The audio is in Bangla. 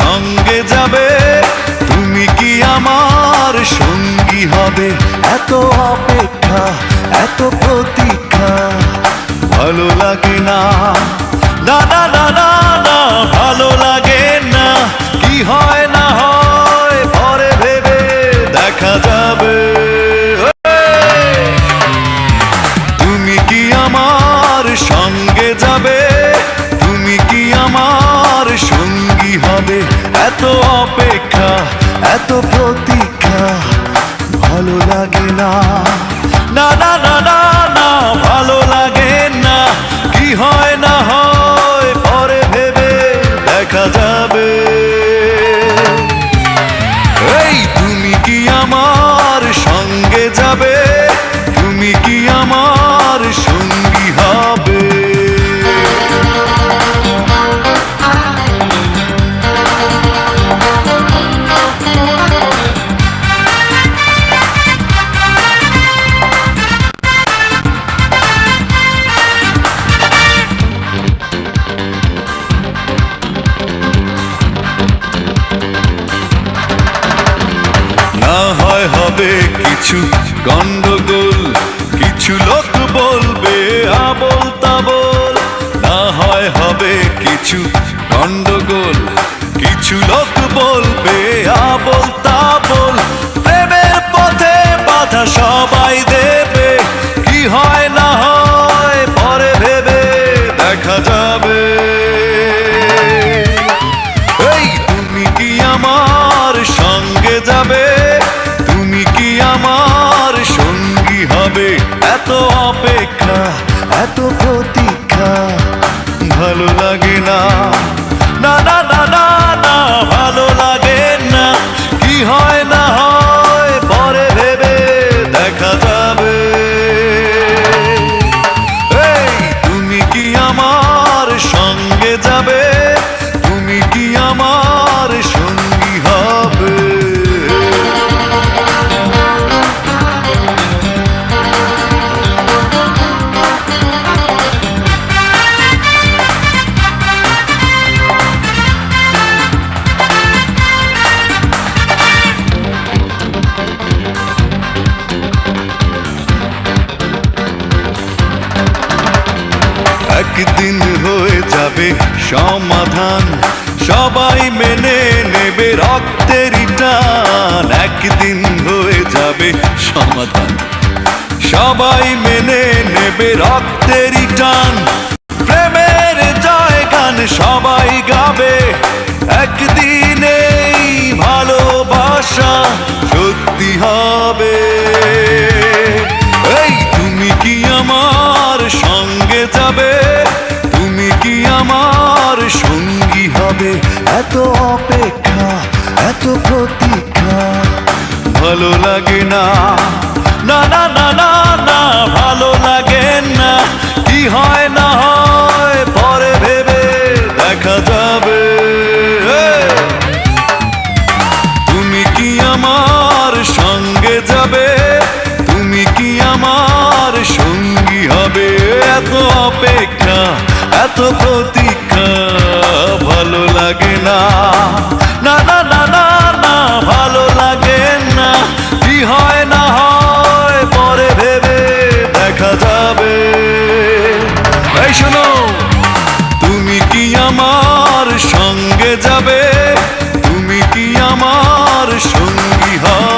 সঙ্গে যাবে, তুমি কি আমার সঙ্গী হবে? এত অপেক্ষা, এত প্রতীক্ষা, ভালো লাগে না। না না না না ভালো লাগে না। কি হয় না এত অপেক্ষা, এত প্রতীক্ষা, ভালো লাগে না। না না না না না, ভালো লাগে না। কি হয়, না হয়, পরে ভেবে দেখা যাবে। এই, তুমি কি আমার সঙ্গে যাবে? হবে কিছু, গন্ডগোল, কিছু লোক বলবে আবল তাবল। না হয় হবে কিছু গন্ডগোল, কিছু লোক বলবে আবল হবে এত অপেক্ষা এত প্রতীক্ষা। ভালো লাগে না। না না না একদিন হয়ে যাবে সমাধান। সবাই মেনে নেবে রক্তের টান। একদিন হয়ে যাবে সমাধান। সবাই মেনে নেবে রক্তের টান। প্রেমের জয় গান সবাই গাবে। একদিন ভালোবাসা সত্যি হবে। আমার সঙ্গী হবে। এত অপেক্ষা, এত প্রতীক্ষা। ভালো লাগে না না না না না না, ভালো লাগে না। কি হয়, না হয়, পরে ভেবে দেখা যাবে। তুমি কি আমার সঙ্গে যাবে? তুমি কি আমার সঙ্গী হবে? এত এত প্রতীক্ষা, ভালো লাগে না। না না না না না, ভালো লাগে না। কি হয়, না হয়, পরে ভেবে দেখা যাবে। এই শোনো, তুমি কি আমার সঙ্গে যাবে? তুমি কি আমার সঙ্গী হয়